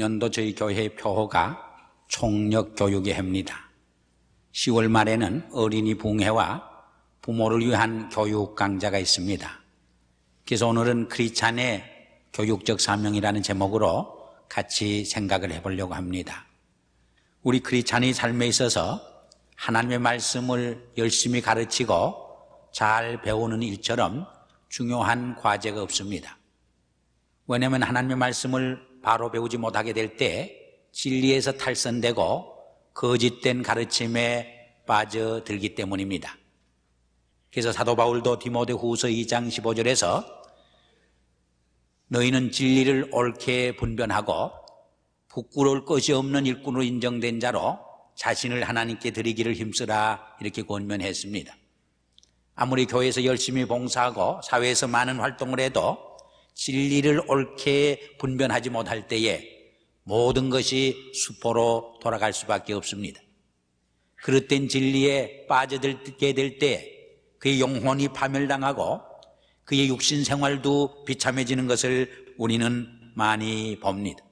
금년도 저희 교회 표어가 총력 교육의 해입니다. 10월 말에는 어린이 붕해와 부모를 위한 교육 강좌가 있습니다. 그래서 오늘은 크리찬의 교육적 사명이라는 제목으로 같이 생각을 해보려고 합니다. 우리 크리찬의 삶에 있어서 하나님의 말씀을 열심히 가르치고 잘 배우는 일처럼 중요한 과제가 없습니다. 왜냐하면 하나님의 말씀을 바로 배우지 못하게 될 때 진리에서 탈선되고 거짓된 가르침에 빠져들기 때문입니다. 그래서 사도 바울도 디모데 후서 2장 15절에서 너희는 진리를 옳게 분변하고 부끄러울 것이 없는 일꾼으로 인정된 자로 자신을 하나님께 드리기를 힘쓰라 이렇게 권면했습니다. 아무리 교회에서 열심히 봉사하고 사회에서 많은 활동을 해도 진리를 옳게 분변하지 못할 때에 모든 것이 수포로 돌아갈 수밖에 없습니다. 그릇된 진리에 빠져들게 될 때 그의 영혼이 파멸당하고 그의 육신 생활도 비참해지는 것을 우리는 많이 봅니다.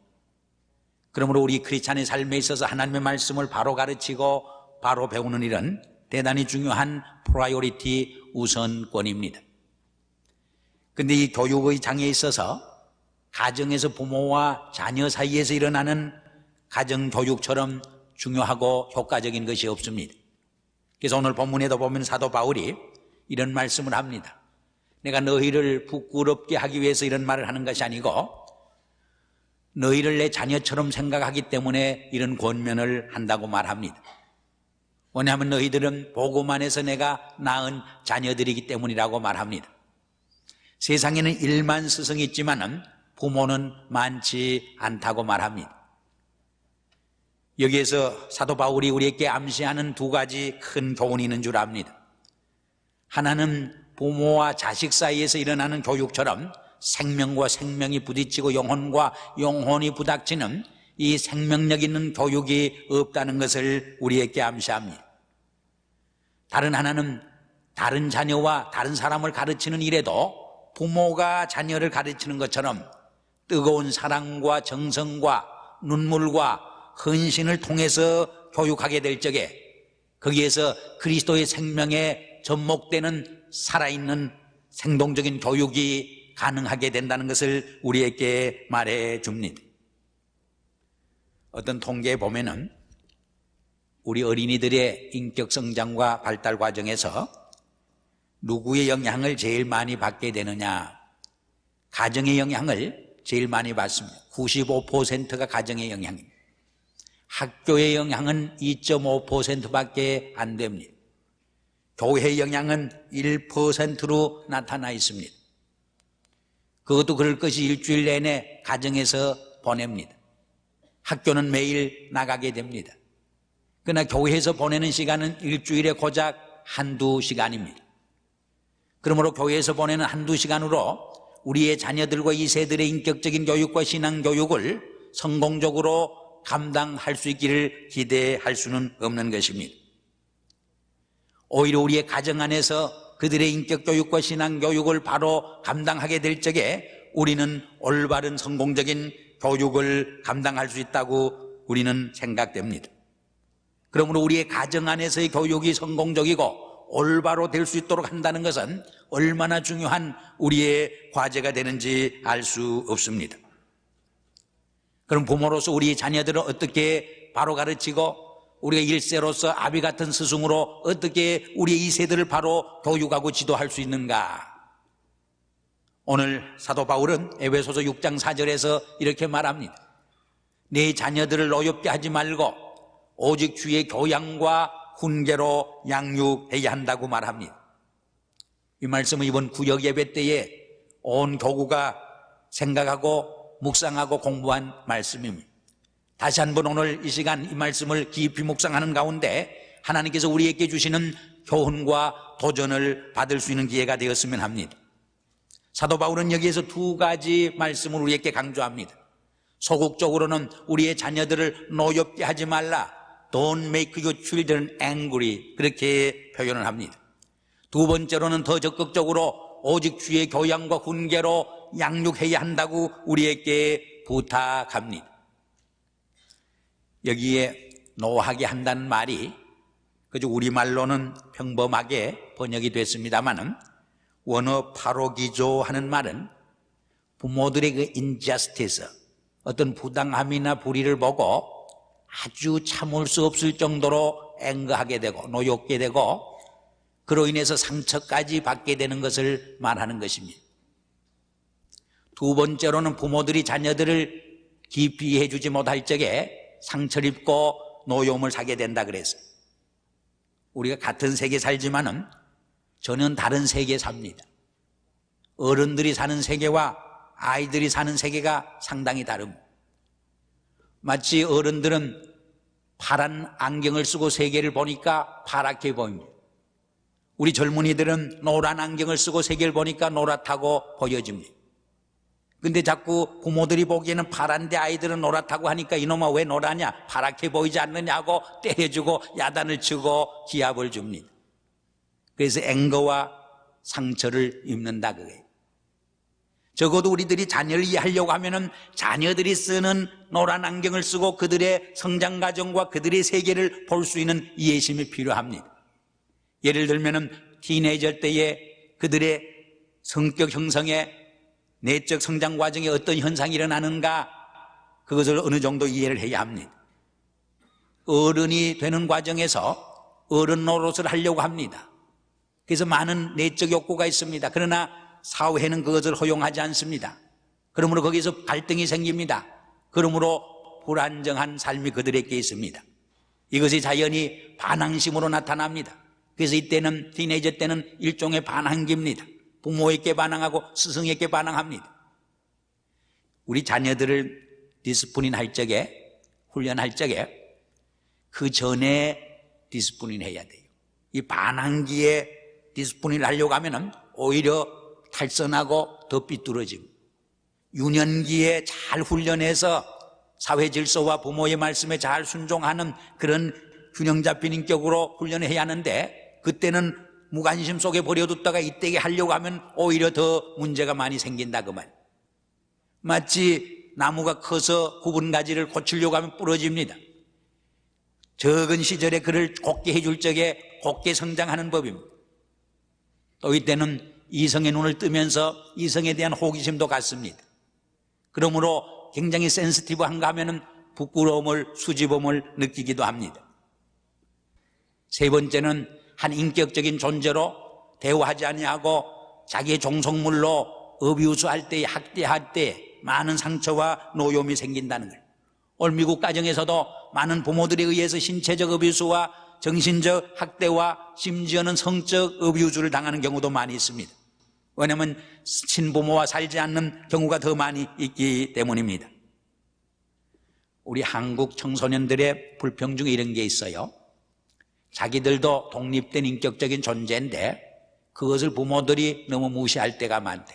그러므로 우리 크리스찬의 삶에 있어서 하나님의 말씀을 바로 가르치고 바로 배우는 일은 대단히 중요한 프라이오리티 우선권입니다. 근데 이 교육의 장에 있어서 가정에서 부모와 자녀 사이에서 일어나는 가정 교육처럼 중요하고 효과적인 것이 없습니다. 그래서 오늘 본문에도 보면 사도 바울이 이런 말씀을 합니다. 내가 너희를 부끄럽게 하기 위해서 이런 말을 하는 것이 아니고 너희를 내 자녀처럼 생각하기 때문에 이런 권면을 한다고 말합니다. 왜냐하면 너희들은 보고만 해서 내가 낳은 자녀들이기 때문이라고 말합니다. 세상에는 1만 스승이 있지만은 부모는 많지 않다고 말합니다. 여기에서 사도 바울이 우리에게 암시하는 두 가지 큰 교훈이 있는 줄 압니다. 하나는 부모와 자식 사이에서 일어나는 교육처럼 생명과 생명이 부딪히고 영혼과 영혼이 부닥치는 이 생명력 있는 교육이 없다는 것을 우리에게 암시합니다. 다른 하나는 다른 자녀와 다른 사람을 가르치는 일에도 부모가 자녀를 가르치는 것처럼 뜨거운 사랑과 정성과 눈물과 헌신을 통해서 교육하게 될 적에 거기에서 그리스도의 생명에 접목되는 살아있는 생동적인 교육이 가능하게 된다는 것을 우리에게 말해 줍니다. 어떤 통계에 보면은 우리 어린이들의 인격 성장과 발달 과정에서 누구의 영향을 제일 많이 받게 되느냐? 가정의 영향을 제일 많이 받습니다. 95%가 가정의 영향입니다. 학교의 영향은 2.5%밖에 안 됩니다. 교회의 영향은 1%로 나타나 있습니다. 그것도 그럴 것이 일주일 내내 가정에서 보냅니다. 학교는 매일 나가게 됩니다. 그러나 교회에서 보내는 시간은 일주일에 고작 한두 시간입니다. 그러므로 교회에서 보내는 한두 시간으로 우리의 자녀들과 이 세들의 인격적인 교육과 신앙 교육을 성공적으로 감당할 수 있기를 기대할 수는 없는 것입니다. 오히려 우리의 가정 안에서 그들의 인격 교육과 신앙 교육을 바로 감당하게 될 적에 우리는 올바른 성공적인 교육을 감당할 수 있다고 우리는 생각됩니다. 그러므로 우리의 가정 안에서의 교육이 성공적이고 올바로 될 수 있도록 한다는 것은 얼마나 중요한 우리의 과제가 되는지 알 수 없습니다. 그럼 부모로서 우리 자녀들을 어떻게 바로 가르치고 우리가 일세로서 아비 같은 스승으로 어떻게 우리의 이 세대를 바로 교육하고 지도할 수 있는가? 오늘 사도 바울은 에베소서 6장 4절에서 이렇게 말합니다. 내 자녀들을 어렵게 하지 말고 오직 주의 교양과 훈계로 양육해야 한다고 말합니다. 이 말씀은 이번 구역 예배 때에 온 교구가 생각하고 묵상하고 공부한 말씀입니다. 다시 한번 오늘 이 시간 이 말씀을 깊이 묵상하는 가운데 하나님께서 우리에게 주시는 교훈과 도전을 받을 수 있는 기회가 되었으면 합니다. 사도 바울은 여기에서 두 가지 말씀을 우리에게 강조합니다. 소극적으로는 우리의 자녀들을 노엽게 하지 말라. Don't make your children angry. 그렇게 표현을 합니다. 두 번째로는 더 적극적으로 오직 주의 교양과 훈계로 양육해야 한다고 우리에게 부탁합니다. 여기에 노하게 한다는 말이 그저 우리말로는 평범하게 번역이 됐습니다마는 원어 파로기조 하는 말은 부모들의 그 인저스티스 어떤 부당함이나 불의를 보고 아주 참을 수 없을 정도로 앵거하게 되고 노엽게 되고 그로 인해서 상처까지 받게 되는 것을 말하는 것입니다. 두 번째로는 부모들이 자녀들을 깊이 해주지 못할 적에 상처를 입고 노여움을 사게 된다 그랬어요. 우리가 같은 세계 살지만은 전혀 다른 세계에 삽니다. 어른들이 사는 세계와 아이들이 사는 세계가 상당히 다릅니다. 마치 어른들은 파란 안경을 쓰고 세계를 보니까 파랗게 보입니다. 우리 젊은이들은 노란 안경을 쓰고 세계를 보니까 노랗다고 보여집니다. 근데 자꾸 부모들이 보기에는 파란데 아이들은 노랗다고 하니까 이놈아 왜 노라냐? 파랗게 보이지 않느냐고 때려주고 야단을 치고 기합을 줍니다. 그래서 앵거와 상처를 입는다 그거예요. 적어도 우리들이 자녀를 이해하려고 하면은 자녀들이 쓰는 노란 안경을 쓰고 그들의 성장 과정과 그들의 세계를 볼 수 있는 이해심이 필요합니다. 예를 들면은 티네이저 때에 그들의 성격 형성에 내적 성장 과정에 어떤 현상이 일어나는가 그것을 어느 정도 이해를 해야 합니다. 어른이 되는 과정에서 어른 노릇을 하려고 합니다. 그래서 많은 내적 욕구가 있습니다. 그러나 사회는 그것을 허용하지 않습니다. 그러므로 거기서 갈등이 생깁니다. 그러므로 불안정한 삶이 그들에게 있습니다. 이것이 자연히 반항심으로 나타납니다. 그래서 이때는 티네이저 때는 일종의 반항기입니다. 부모에게 반항하고 스승에게 반항합니다. 우리 자녀들을 디스플린 할 적에 훈련할 적에 그 전에 디스플린 해야 돼요. 이 반항기에 디스플린을 하려고 하면은 오히려 탈선하고 더 삐뚤어지고 유년기에 잘 훈련해서 사회 질서와 부모의 말씀에 잘 순종하는 그런 균형 잡힌 인격으로 훈련해야 하는데 그때는 무관심 속에 버려뒀다가 이때에 하려고 하면 오히려 더 문제가 많이 생긴다 그 말. 마치 나무가 커서 구분 가지를 고치려고 하면 부러집니다. 적은 시절에 그를 곱게 해줄 적에 곱게 성장하는 법입니다. 또 이때는 이성의 눈을 뜨면서 이성에 대한 호기심도 같습니다. 그러므로 굉장히 센스티브한가 하면은 부끄러움을 수줍음을 느끼기도 합니다. 세 번째는 한 인격적인 존재로 대우하지 아니하고 자기의 종속물로 어비우스할 때, 학대할 때 많은 상처와 노염이 생긴다는 거예요. 오늘 미국 가정에서도 많은 부모들에 의해서 신체적 어비우스와 정신적 학대와 심지어는 성적 어비우스를 당하는 경우도 많이 있습니다. 왜냐하면 친부모와 살지 않는 경우가 더 많이 있기 때문입니다. 우리 한국 청소년들의 불평 중에 이런 게 있어요. 자기들도 독립된 인격적인 존재인데 그것을 부모들이 너무 무시할 때가 많대.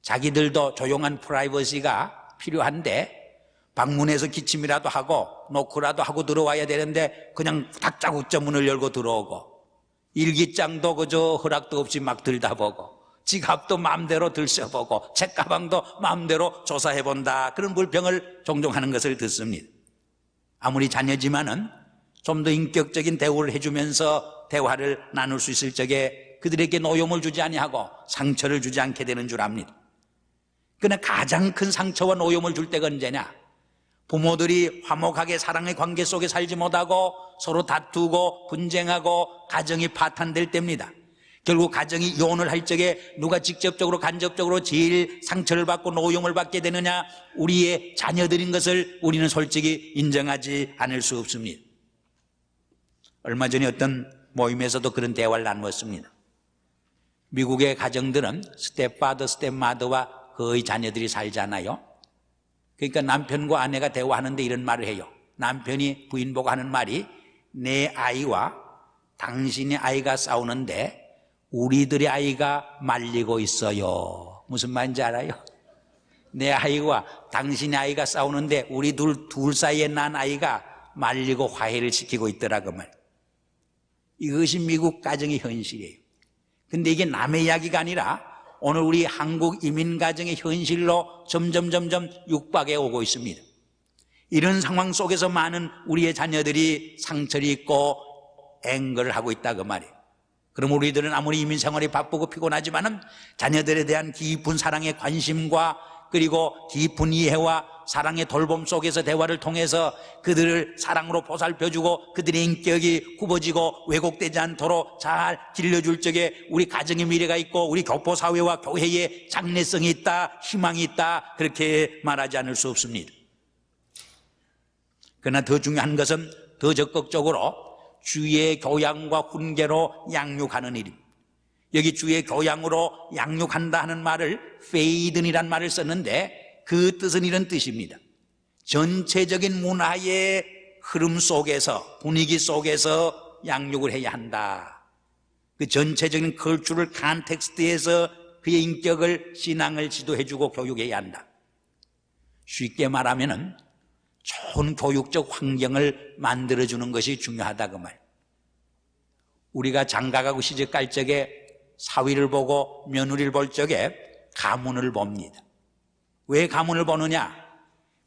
자기들도 조용한 프라이버시가 필요한데 방문해서 기침이라도 하고 노크라도 하고 들어와야 되는데 그냥 닥자국자 문을 열고 들어오고 일기장도 그저 허락도 없이 막 들다 보고 지갑도 마음대로 들춰보고 책가방도 마음대로 조사해본다. 그런 불평을 종종 하는 것을 듣습니다. 아무리 자녀지만은 좀 더 인격적인 대우를 해주면서 대화를 나눌 수 있을 적에 그들에게 노염을 주지 아니하고 상처를 주지 않게 되는 줄 압니다. 그러나 가장 큰 상처와 노염을 줄 때가 언제냐? 부모들이 화목하게 사랑의 관계 속에 살지 못하고 서로 다투고 분쟁하고 가정이 파탄될 때입니다. 결국 가정이 이혼을 할 적에 누가 직접적으로 간접적으로 제일 상처를 받고 노용을 받게 되느냐 우리의 자녀들인 것을 우리는 솔직히 인정하지 않을 수 없습니다. 얼마 전에 어떤 모임에서도 그런 대화를 나누었습니다. 미국의 가정들은 스텝파더, 스텝마더와 거의 자녀들이 살잖아요. 그러니까 남편과 아내가 대화하는데 이런 말을 해요. 남편이 부인 보고 하는 말이 내 아이와 당신의 아이가 싸우는데 우리들의 아이가 말리고 있어요. 무슨 말인지 알아요? 내 아이와 당신의 아이가 싸우는데 우리 둘, 둘 사이에 난 아이가 말리고 화해를 시키고 있더라 그 말. 이것이 미국 가정의 현실이에요. 근데 이게 남의 이야기가 아니라 오늘 우리 한국 이민 가정의 현실로 점점 점점 육박해 오고 있습니다. 이런 상황 속에서 많은 우리의 자녀들이 상처를 입고 앵거를 하고 있다 그 말이에요. 그럼 우리들은 아무리 이민 생활이 바쁘고 피곤하지만은 자녀들에 대한 깊은 사랑의 관심과 그리고 깊은 이해와 사랑의 돌봄 속에서 대화를 통해서 그들을 사랑으로 보살펴주고 그들의 인격이 굽어지고 왜곡되지 않도록 잘 길러줄 적에 우리 가정의 미래가 있고 우리 교포 사회와 교회에 장래성이 있다, 희망이 있다 그렇게 말하지 않을 수 없습니다. 그러나 더 중요한 것은 더 적극적으로 주의 교양과 훈계로 양육하는 일입니다. 여기 주의 교양으로 양육한다 하는 말을 페이든이란 말을 썼는데 그 뜻은 이런 뜻입니다. 전체적인 문화의 흐름 속에서 분위기 속에서 양육을 해야 한다. 그 전체적인 컬처럴 컨텍스트에서 그의 인격을 신앙을 지도해주고 교육해야 한다. 쉽게 말하면은 좋은 교육적 환경을 만들어주는 것이 중요하다 그 말. 우리가 장가가고 시집 갈 적에 사위를 보고 며느리를 볼 적에 가문을 봅니다. 왜 가문을 보느냐?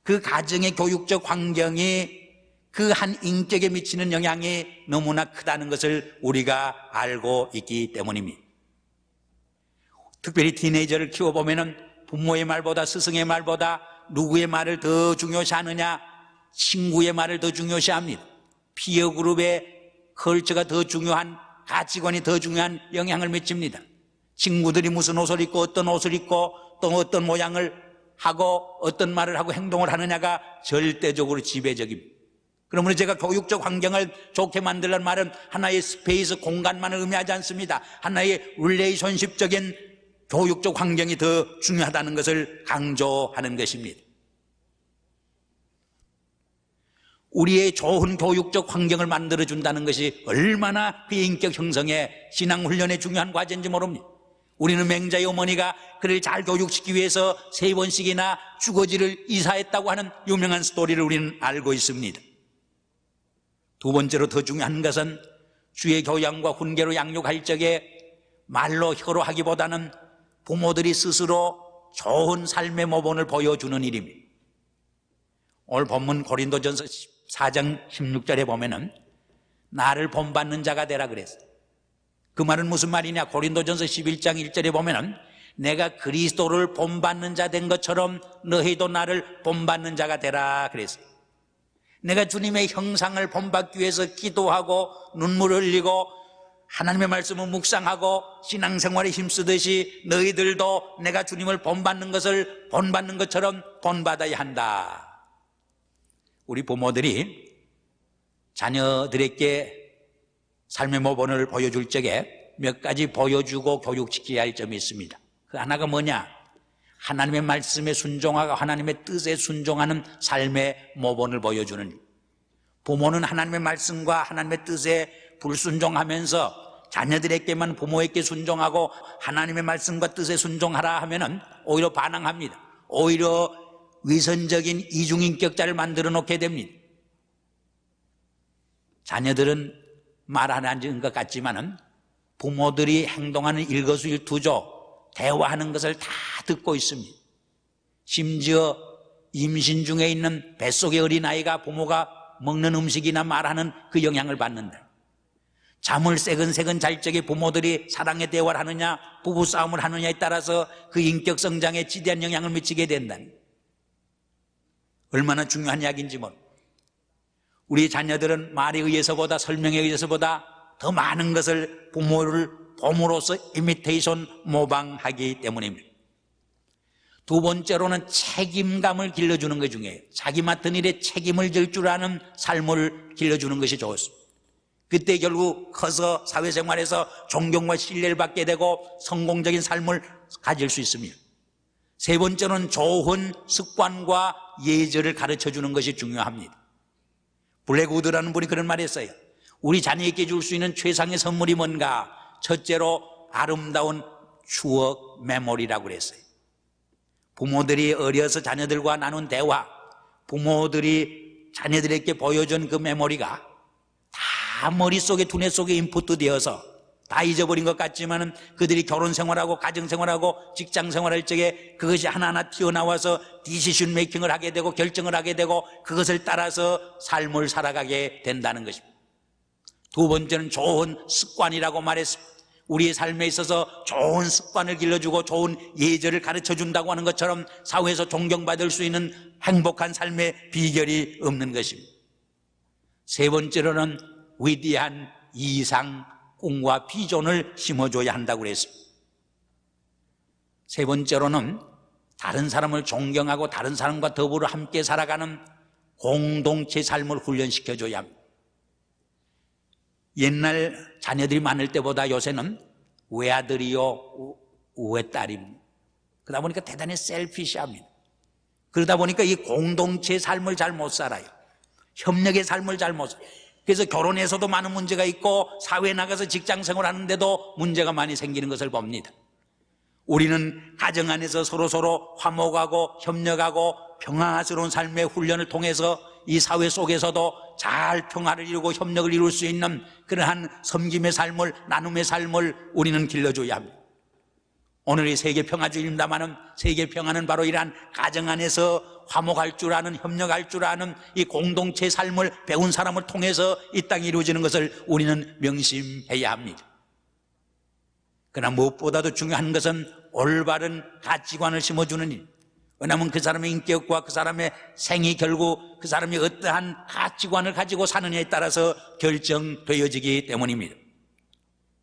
그 가정의 교육적 환경이 그 한 인격에 미치는 영향이 너무나 크다는 것을 우리가 알고 있기 때문입니다. 특별히 티네이저를 키워보면은 부모의 말보다 스승의 말보다 누구의 말을 더 중요시하느냐? 친구의 말을 더 중요시합니다. 피어 그룹의 컬처가 더 중요한 가치관이 더 중요한 영향을 미칩니다. 친구들이 무슨 옷을 입고 어떤 옷을 입고 또 어떤 모양을 하고 어떤 말을 하고 행동을 하느냐가 절대적으로 지배적입니다. 그러므로 제가 교육적 환경을 좋게 만들란 말은 하나의 스페이스 공간만을 의미하지 않습니다. 하나의 릴레이션십적인 교육적 환경이 더 중요하다는 것을 강조하는 것입니다. 우리의 좋은 교육적 환경을 만들어준다는 것이 얼마나 그의 인격 형성에 신앙훈련에 중요한 과제인지 모릅니다. 우리는 맹자의 어머니가 그를 잘 교육시키기 위해서 세 번씩이나 주거지를 이사했다고 하는 유명한 스토리를 우리는 알고 있습니다. 두 번째로 더 중요한 것은 주의 교양과 훈계로 양육할 적에 말로 혀로 하기보다는 부모들이 스스로 좋은 삶의 모본을 보여주는 일입니다. 오늘 본문 고린도전서 4장 16절에 보면은 나를 본받는 자가 되라 그랬어요. 그 말은 무슨 말이냐? 고린도전서 11장 1절에 보면은 내가 그리스도를 본받는 자 된 것처럼 너희도 나를 본받는 자가 되라 그랬어요. 내가 주님의 형상을 본받기 위해서 기도하고 눈물을 흘리고 하나님의 말씀을 묵상하고 신앙생활에 힘쓰듯이 너희들도 내가 주님을 본받는 것을 본받는 것처럼 본받아야 한다. 우리 부모들이 자녀들에게 삶의 모본을 보여줄 적에 몇 가지 보여주고 교육시켜야 할 점이 있습니다. 그 하나가 뭐냐? 하나님의 말씀에 순종하고 하나님의 뜻에 순종하는 삶의 모본을 보여주는 부모는 하나님의 말씀과 하나님의 뜻에 불순종하면서 자녀들에게만 부모에게 순종하고 하나님의 말씀과 뜻에 순종하라 하면은 오히려 반항합니다. 오히려 위선적인 이중인격자를 만들어 놓게 됩니다. 자녀들은 말 안 하는 것 같지만은 부모들이 행동하는 일거수일투조, 대화하는 것을 다 듣고 있습니다. 심지어 임신 중에 있는 뱃속의 어린아이가 부모가 먹는 음식이나 말하는 그 영향을 받는다. 잠을 새근새근 잘 적에 부모들이 사랑의 대화를 하느냐, 부부싸움을 하느냐에 따라서 그 인격 성장에 지대한 영향을 미치게 된다니. 얼마나 중요한 이야기인지 모르. 우리 자녀들은 말에 의해서보다 설명에 의해서보다 더 많은 것을 부모를 봄으로써 이미테이션 모방하기 때문입니다. 두 번째로는 책임감을 길러주는 것 중에 자기 맡은 일에 책임을 질 줄 아는 삶을 길러주는 것이 좋습니다. 그때 결국 커서 사회생활에서 존경과 신뢰를 받게 되고 성공적인 삶을 가질 수 있습니다. 세 번째는 좋은 습관과 예절을 가르쳐 주는 것이 중요합니다. 블랙우드라는 분이 그런 말을 했어요. 우리 자녀에게 줄 수 있는 최상의 선물이 뭔가? 첫째로 아름다운 추억 메모리라고 그랬어요. 부모들이 어려서 자녀들과 나눈 대화, 부모들이 자녀들에게 보여준 그 메모리가 다 머릿속에 두뇌 속에 인풋 되어서 다 잊어버린 것 같지만은 그들이 결혼 생활하고 가정 생활하고 직장 생활할 적에 그것이 하나하나 튀어나와서 디시션 메이킹을 하게 되고 결정을 하게 되고 그것을 따라서 삶을 살아가게 된다는 것입니다. 두 번째는 좋은 습관이라고 말했습니다. 우리의 삶에 있어서 좋은 습관을 길러주고 좋은 예절을 가르쳐 준다고 하는 것처럼 사회에서 존경받을 수 있는 행복한 삶의 비결이 없는 것입니다. 세 번째로는 위대한 이상, 꿈과 비전을 심어줘야 한다고 그랬습니다. 세 번째로는 다른 사람을 존경하고 다른 사람과 더불어 함께 살아가는 공동체 삶을 훈련시켜줘야 합니다. 옛날 자녀들이 많을 때보다 요새는 외아들이요, 외딸입니다. 그러다 보니까 대단히 셀피시합니다. 그러다 보니까 이 공동체 삶을 잘 못 살아요. 협력의 삶을 잘 못 살아요. 그래서 결혼에서도 많은 문제가 있고 사회에 나가서 직장 생활하는데도 문제가 많이 생기는 것을 봅니다. 우리는 가정 안에서 서로서로 화목하고 협력하고 평화스러운 삶의 훈련을 통해서 이 사회 속에서도 잘 평화를 이루고 협력을 이룰 수 있는 그러한 섬김의 삶을 나눔의 삶을 우리는 길러줘야 합니다. 오늘이 세계 평화주의입니다만은 세계 평화는 바로 이러한 가정 안에서 화목할 줄 아는 협력할 줄 아는 이 공동체 삶을 배운 사람을 통해서 이 땅에 이루어지는 것을 우리는 명심해야 합니다. 그러나 무엇보다도 중요한 것은 올바른 가치관을 심어주는 일. 왜냐하면 그 사람의 인격과 그 사람의 생이 결국 그 사람이 어떠한 가치관을 가지고 사느냐에 따라서 결정되어지기 때문입니다.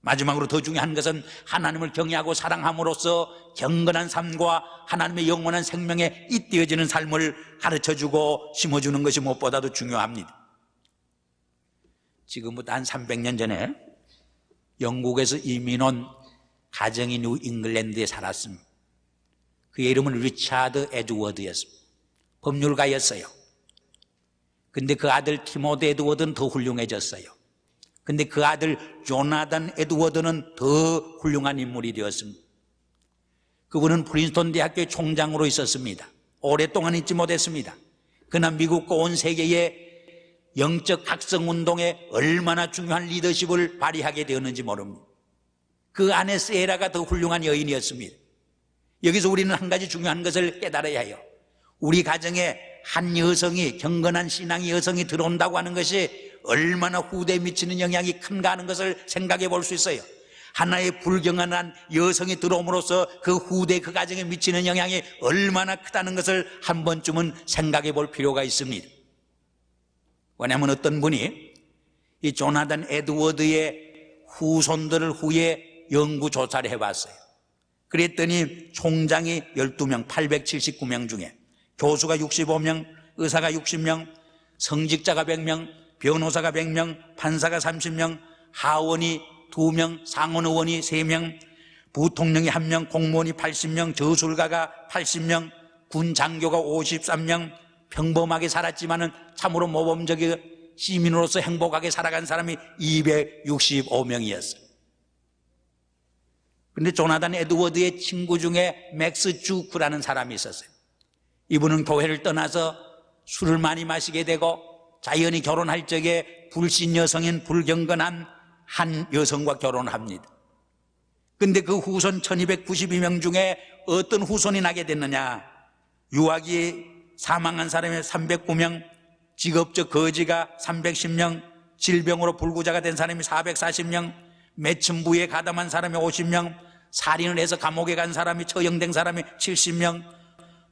마지막으로 더 중요한 것은 하나님을 경외하고 사랑함으로써 경건한 삶과 하나님의 영원한 생명에 잇대어지는 삶을 가르쳐주고 심어주는 것이 무엇보다도 중요합니다. 지금부터 한 300년 전에 영국에서 이민 온 가정이 뉴 잉글랜드에 살았습니다. 그의 이름은 리차드 에드워드였습니다. 법률가였어요. 근데 그 아들 티모드 에드워드는 더 훌륭해졌어요. 근데 그 아들 조나단 에드워드는 더 훌륭한 인물이 되었습니다. 그분은 프린스턴 대학교의 총장으로 있었습니다. 오랫동안 있지 못했습니다. 그러나 미국과 온 세계의 영적 각성 운동에 얼마나 중요한 리더십을 발휘하게 되었는지 모릅니다. 그 안에 세라가 더 훌륭한 여인이었습니다. 여기서 우리는 한 가지 중요한 것을 깨달아야 해요. 우리 가정에 한 여성이 경건한 신앙의 여성이 들어온다고 하는 것이 얼마나 후대에 미치는 영향이 큰가 하는 것을 생각해 볼 수 있어요. 하나의 불경한 여성이 들어옴으로써 그 후대 그 가정에 미치는 영향이 얼마나 크다는 것을 한 번쯤은 생각해 볼 필요가 있습니다. 왜냐하면 어떤 분이 이 조나단 에드워드의 후손들을 후에 연구 조사를 해봤어요. 그랬더니 총장이 12명, 879명 중에 교수가 65명, 의사가 60명, 성직자가 100명, 변호사가 100명, 판사가 30명, 하원이 2명, 상원 의원이 3명, 부통령이 1명, 공무원이 80명, 저술가가 80명, 군 장교가 53명, 평범하게 살았지만은 참으로 모범적인 시민으로서 행복하게 살아간 사람이 265명이었어요. 근데 조나단 에드워드의 친구 중에 맥스 주크라는 사람이 있었어요. 이분은 교회를 떠나서 술을 많이 마시게 되고 자연히 결혼할 적에 불신 여성인 불경건한 한 여성과 결혼합니다. 근데 그 후손 1292명 중에 어떤 후손이 나게 됐느냐? 유아기 사망한 사람이 309명, 직업적 거지가 310명, 질병으로 불구자가 된 사람이 440명, 매춘부에 가담한 사람이 50명, 살인을 해서 감옥에 간 사람이 처형된 사람이 70명,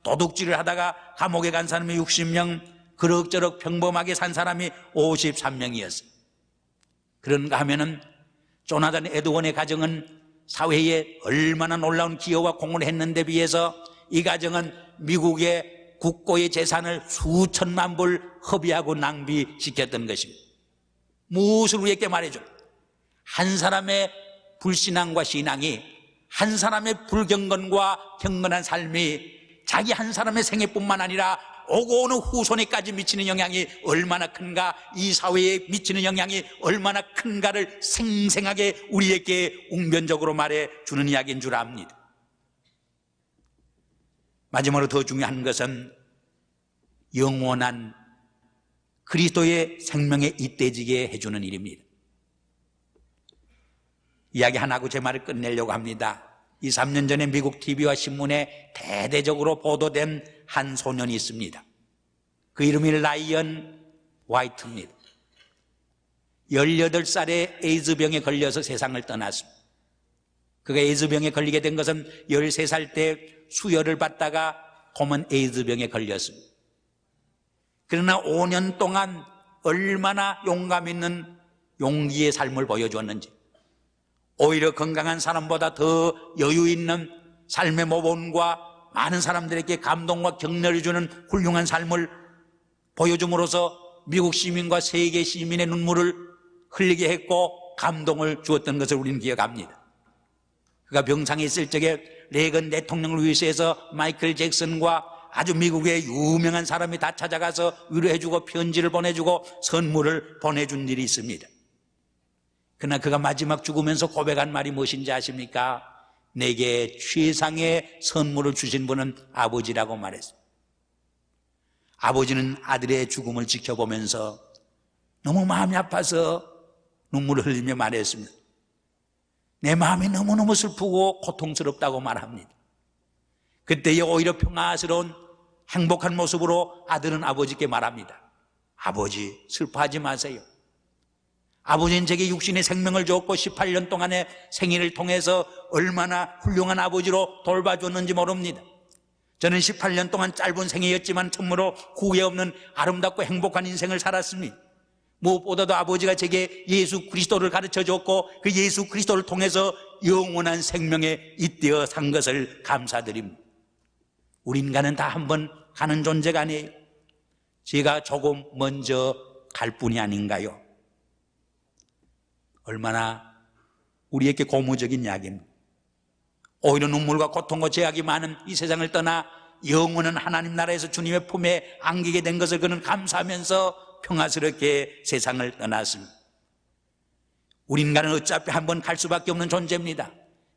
도둑질을 하다가 감옥에 간 사람이 60명, 그럭저럭 평범하게 산 사람이 53명이었어요. 그런가 하면은 조나단 에드원의 가정은 사회에 얼마나 놀라운 기여와 공헌을 했는 데 비해서 이 가정은 미국의 국고의 재산을 수천만 불 허비하고 낭비시켰던 것입니다. 무엇을 우리에게 말해줘? 한 사람의 불신앙과 신앙이 한 사람의 불경건과 경건한 삶이 자기 한 사람의 생애뿐만 아니라 오고 오는 후손에까지 미치는 영향이 얼마나 큰가, 이 사회에 미치는 영향이 얼마나 큰가를 생생하게 우리에게 웅변적으로 말해 주는 이야기인 줄 압니다. 마지막으로 더 중요한 것은 영원한 그리스도의 생명에 잇대지게 해주는 일입니다. 이야기 하나 하고 제 말을 끝내려고 합니다. 이 3년 전에 미국 TV와 신문에 대대적으로 보도된 한 소년이 있습니다. 그 이름이 라이언 화이트입니다. 18살에 에이즈병에 걸려서 세상을 떠났습니다. 그가 에이즈병에 걸리게 된 것은 13살 때 수혈을 받다가 곰은 에이즈병에 걸렸습니다. 그러나 5년 동안 얼마나 용감 있는 용기의 삶을 보여주었는지 오히려 건강한 사람보다 더 여유 있는 삶의 모범과 많은 사람들에게 감동과 격려를 주는 훌륭한 삶을 보여줌으로써 미국 시민과 세계 시민의 눈물을 흘리게 했고 감동을 주었던 것을 우리는 기억합니다. 그가 병상에 있을 적에 레건 대통령을 위해서 마이클 잭슨과 아주 미국의 유명한 사람이 다 찾아가서 위로해주고 편지를 보내주고 선물을 보내준 일이 있습니다. 그러나 그가 마지막 죽으면서 고백한 말이 무엇인지 아십니까? 내게 최상의 선물을 주신 분은 아버지라고 말했습니다. 아버지는 아들의 죽음을 지켜보면서 너무 마음이 아파서 눈물을 흘리며 말했습니다. 내 마음이 너무너무 슬프고 고통스럽다고 말합니다. 그때에 오히려 평화스러운 행복한 모습으로 아들은 아버지께 말합니다. 아버지, 슬퍼하지 마세요. 아버지는 제게 육신의 생명을 줬고 18년 동안의 생일을 통해서 얼마나 훌륭한 아버지로 돌봐줬는지 모릅니다. 저는 18년 동안 짧은 생애였지만 참으로 후회 없는 아름답고 행복한 인생을 살았습니다. 무엇보다도 아버지가 제게 예수 그리스도를 가르쳐 줬고 그 예수 그리스도를 통해서 영원한 생명에 잇대어 산 것을 감사드립니다. 우리 인간은 다 한 번 가는 존재가 아니에요. 제가 조금 먼저 갈 뿐이 아닌가요? 얼마나 우리에게 고무적인 이야기입니다. 오히려 눈물과 고통과 제약이 많은 이 세상을 떠나 영원한 하나님 나라에서 주님의 품에 안기게 된 것을 그는 감사하면서 평화스럽게 세상을 떠났습니다. 우리 인간은 어차피 한 번 갈 수밖에 없는 존재입니다.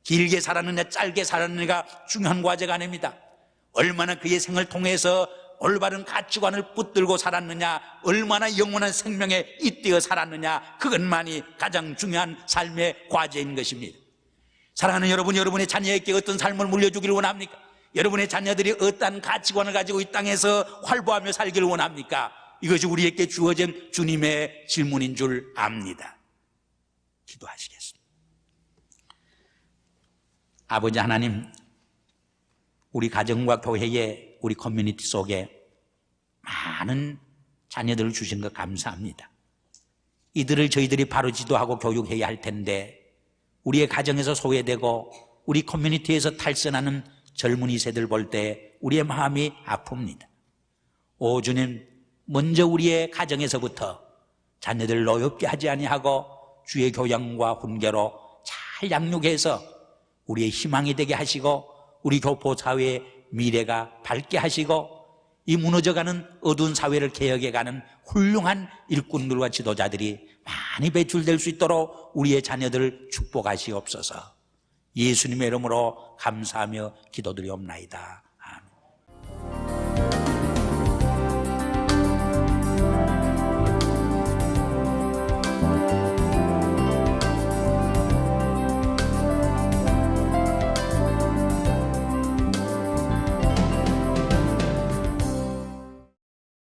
길게 살았느냐 짧게 살았느냐가 중요한 과제가 아닙니다. 얼마나 그의 생을 통해서 올바른 가치관을 붙들고 살았느냐, 얼마나 영원한 생명에 잇대어 살았느냐, 그것만이 가장 중요한 삶의 과제인 것입니다. 사랑하는 여러분, 여러분의 자녀에게 어떤 삶을 물려주기를 원합니까? 여러분의 자녀들이 어떤 가치관을 가지고 이 땅에서 활보하며 살기를 원합니까? 이것이 우리에게 주어진 주님의 질문인 줄 압니다. 기도하시겠습니다. 아버지 하나님, 우리 가정과 교회에 우리 커뮤니티 속에 많은 자녀들을 주신 것 감사합니다. 이들을 저희들이 바로 지도하고 교육해야 할 텐데 우리의 가정에서 소외되고 우리 커뮤니티에서 탈선하는 젊은이 세들 볼 때 우리의 마음이 아픕니다. 오 주님, 먼저 우리의 가정에서부터 자녀들 노엽게 하지 아니하고 주의 교양과 훈계로 잘 양육해서 우리의 희망이 되게 하시고 우리 교포 사회의 미래가 밝게 하시고 이 무너져가는 어두운 사회를 개혁해가는 훌륭한 일꾼들과 지도자들이 많이 배출될 수 있도록 우리의 자녀들을 축복하시옵소서. 예수님의 이름으로 감사하며 기도드리옵나이다.